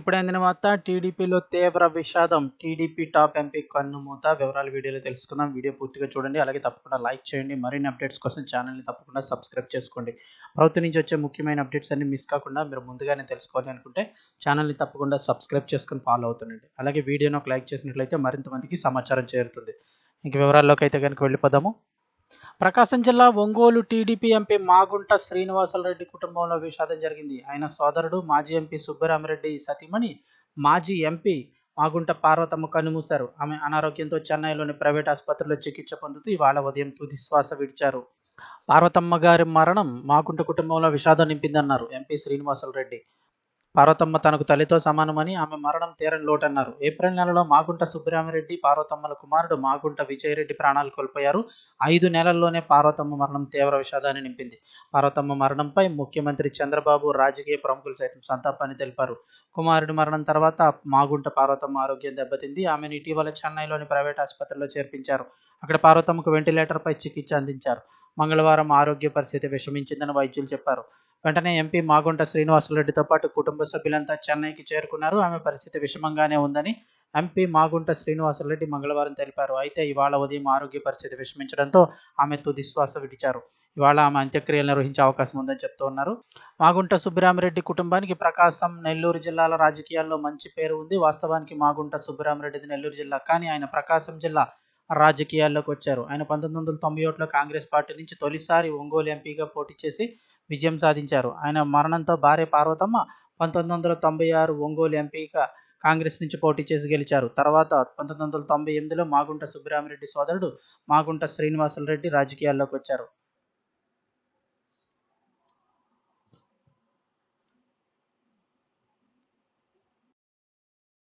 ఇప్పుడు అందిన వార్త టీడీపీలో తీవ్ర విషాదం. టీడీపీ టాప్ ఎంపీ కన్నుమూత వివరాలు వీడియోలో తెలుసుకుందాం. వీడియో పూర్తిగా చూడండి. అలాగే తప్పకుండా లైక్ చేయండి. మరిన్ని అప్డేట్స్ కోసం ఛానల్ని తప్పకుండా సబ్స్క్రైబ్ చేసుకోండి. ప్రభుత్వం నుంచి వచ్చే ముఖ్యమైన అప్డేట్స్ అన్ని మిస్ కాకుండా మీరు ముందుగానే తెలుసుకోవాలి అనుకుంటే ఛానల్ని తప్పకుండా సబ్స్క్రైబ్ చేసుకుని ఫాలో అవుతుండండి. అలాగే వీడియోను ఒక లైక్ చేసినట్లయితే మరింత మందికి సమాచారం చేరుతుంది. ఇంక వివరాల్లోకి అయితే కనుక వెళ్ళిపోదాము. ప్రకాశం జిల్లా ఒంగోలు టీడీపీ ఎంపీ మాగుంట శ్రీనివాసరెడ్డి కుటుంబంలో విషాదం జరిగింది. ఆయన సోదరుడు మాజీ ఎంపీ సుబ్బరామరెడ్డి సతీమణి మాజీ ఎంపీ మాగుంట పార్వతమ్మ కన్నుమూశారు. ఆమె అనారోగ్యంతో చెన్నైలోని ప్రైవేట్ ఆసుపత్రిలో చికిత్స పొందుతూ ఇవాళ ఉదయం తుది శ్వాస విడిచారు. పార్వతమ్మ గారి మరణం మాగుంట కుటుంబంలో విషాదం నింపిందన్నారు ఎంపీ శ్రీనివాసరెడ్డి. పార్వతమ్మ తనకు తల్లితో సమానమని ఆమె మరణం తీరని లోటన్నారు. ఏప్రిల్ నెలలో మాగుంట సుబ్బరామిరెడ్డి పార్వతమ్మల కుమారుడు మాగుంట విజయరెడ్డి ప్రాణాలు కోల్పోయారు. ఐదు నెలల్లోనే పార్వతమ్మ మరణం తీవ్ర విషాదాన్ని నింపింది. పార్వతమ్మ మరణంపై ముఖ్యమంత్రి చంద్రబాబు రాజకీయ ప్రముఖులు సైతం సంతాపాన్ని తెలిపారు. కుమారుడి మరణం తర్వాత మాగుంట పార్వతమ్మ ఆరోగ్యం దెబ్బతింది. ఆమెను ఇటీవల చెన్నైలోని ప్రైవేట్ ఆసుపత్రిలో చేర్పించారు. అక్కడ పార్వతమ్మకు వెంటిలేటర్పై చికిత్స అందించారు. మంగళవారం ఆరోగ్య పరిస్థితి విషమించిందని వైద్యులు చెప్పారు. వెంటనే ఎంపీ మాగుంట శ్రీనివాసరెడ్డితో పాటు కుటుంబ సభ్యులంతా చెన్నైకి చేరుకున్నారు. ఆమె పరిస్థితి విషమంగానే ఉందని ఎంపీ మాగుంట శ్రీనివాసరెడ్డి మంగళవారం తెలిపారు. అయితే ఇవాళ ఉదయం ఆరోగ్య పరిస్థితి విషమించడంతో ఆమె తుదిశ్వాస విడిచారు. ఇవాళ ఆమె అంత్యక్రియలు నిర్వహించే అవకాశం ఉందని చెప్తూ ఉన్నారు. మాగుంట సుబ్బరామరెడ్డి కుటుంబానికి ప్రకాశం నెల్లూరు జిల్లాల రాజకీయాల్లో మంచి పేరు ఉంది. వాస్తవానికి మాగుంట సుబ్బరామరెడ్డిది నెల్లూరు జిల్లా కానీ ఆయన ప్రకాశం జిల్లా రాజకీయాల్లోకి వచ్చారు. ఆయన పంతొమ్మిది వందల తొంభై ఒకటిలో కాంగ్రెస్ పార్టీ నుంచి తొలిసారి ఒంగోలు ఎంపీగా పోటీ చేసి విజయం సాధించారు. ఆయన మరణంతో భార్య పార్వతమ్మ పంతొమ్మిది వందల తొంభై ఆరు ఒంగోలు ఎంపీగా కాంగ్రెస్ నుంచి పోటీ చేసి గెలిచారు. తర్వాత పంతొమ్మిది వందల తొంభై ఎనిమిదిలో మాగుంట సుబ్బరామిరెడ్డి సోదరుడు మాగుంట శ్రీనివాసులరెడ్డి రాజకీయాల్లోకి వచ్చారు.